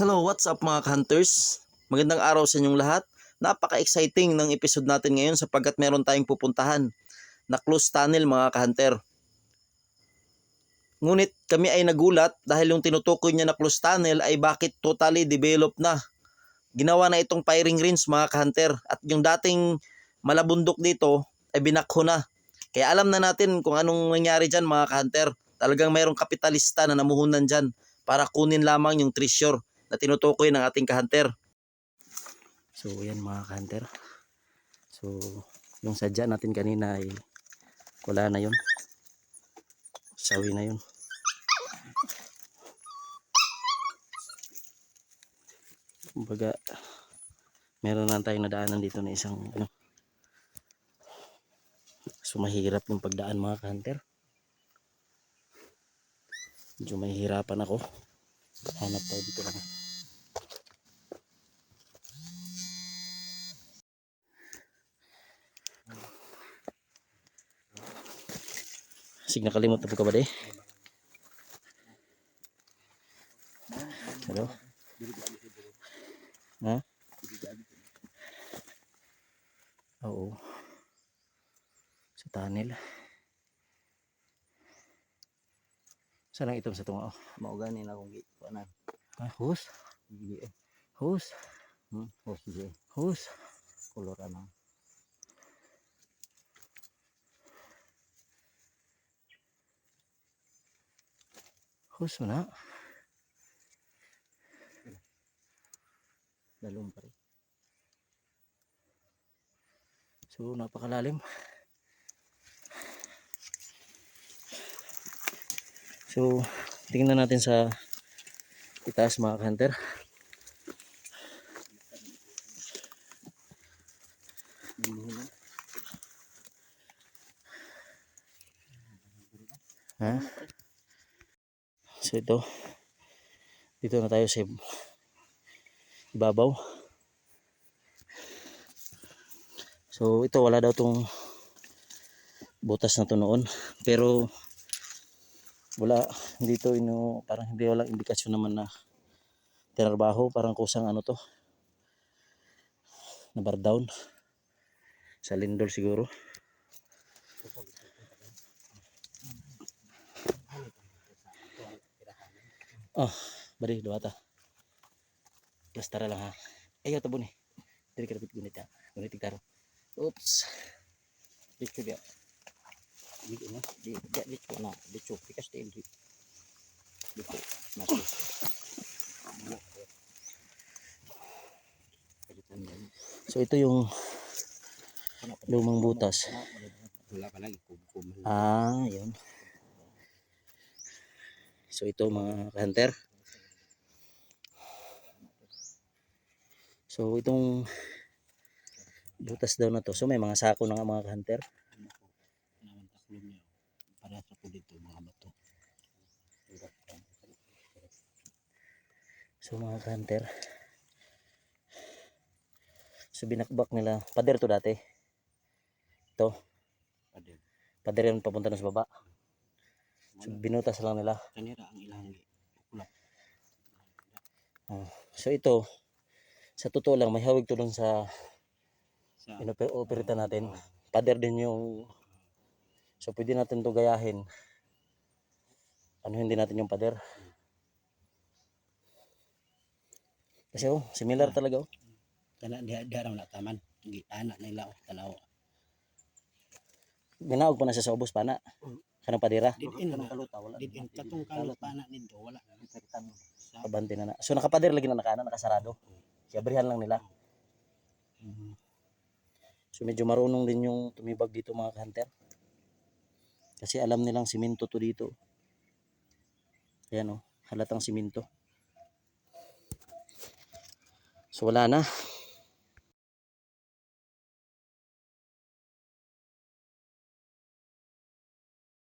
Hello, what's up mga hunters? Magandang araw sa inyong lahat. Napaka-exciting ng episode natin ngayon sapagkat meron tayong pupuntahan na close tunnel mga ka-hunter. Ngunit kami ay nagulat dahil yung tinutukoy niya na close tunnel ay bakit totally developed na. Ginawa na itong firing range mga ka-hunter at yung dating malabundok dito ay binakho na. Kaya alam na natin kung anong nangyari dyan mga ka-hunter. Talagang mayroong kapitalista na namuhunan dyan para kunin lamang yung treasure na tinutukoy ng ating ka-hunter. So yan mga ka-hunter. So yung sadya natin kanina ay wala na yun. Sawi na yun. Kumbaga meron na tayong nadaanan dito na isang ano So mahirap yung pagdaan mga ka-hunter. Medyo mahihirapan ako. Hanap tayo dito lang. Sig nakalimot na po ka ba di? Hello? Ha? Oo. Sa tunnel. Saan ang itom sa tunga? Oh, Maugani na akong gikuanan. ah, hus? Gigi eh. Hus? Hmm? Sige. Hus? Kolor ano. Hus mo na? Dalong pa rin. So, napakalalim. So, tingnan natin sa itaas mga hunter. Ha? So, ito. Dito na tayo sa ibabaw. So ito wala daw tong butas na to noon. Pero wala dito ino parang hindi wala indikasyon naman na tinarbaho parang kusang ano to na bar down sa lindol siguro oh bari duwata plastara lang ha ayaw tabo ni dili ka dapat gunit ha gunit taro oops dito dia Di na. Di di di ko na. Di ko pikas di di. Di ko. Masuk. Palitan yan. so ito yung lumang butas ah yun so ito mga hunter so itong butas daw na to so may mga sako na nga mga hunter. Para sa dito mga bato. so mga hunter so binakbak nila pader to dati ito Pader. pader yun papunta na sa baba so binutas lang nila. Kanira ang ilang kulap. Ah, so ito sa totoo lang may hawig dun sa Sa inoperita natin. Pader din yung so pwede natin to gayahin. Ano hindi natin yung pader? Kasi oh similar talaga oh. Kana di di na taman. Gi anak na ila tanaw. ginaog pa na siya sa ubos pana kanang padira. Didin na. kaluta wala Didin katong kalot pa na nito wala. Sa kabante na na. So nakapader lagi na nakana nakasarado. Kaya barihan lang nila. Mhm. so medyo marunong din yung tumibag dito mga hunter kasi alam nilang simento to dito. Ayan oh. Halatang simento. So wala na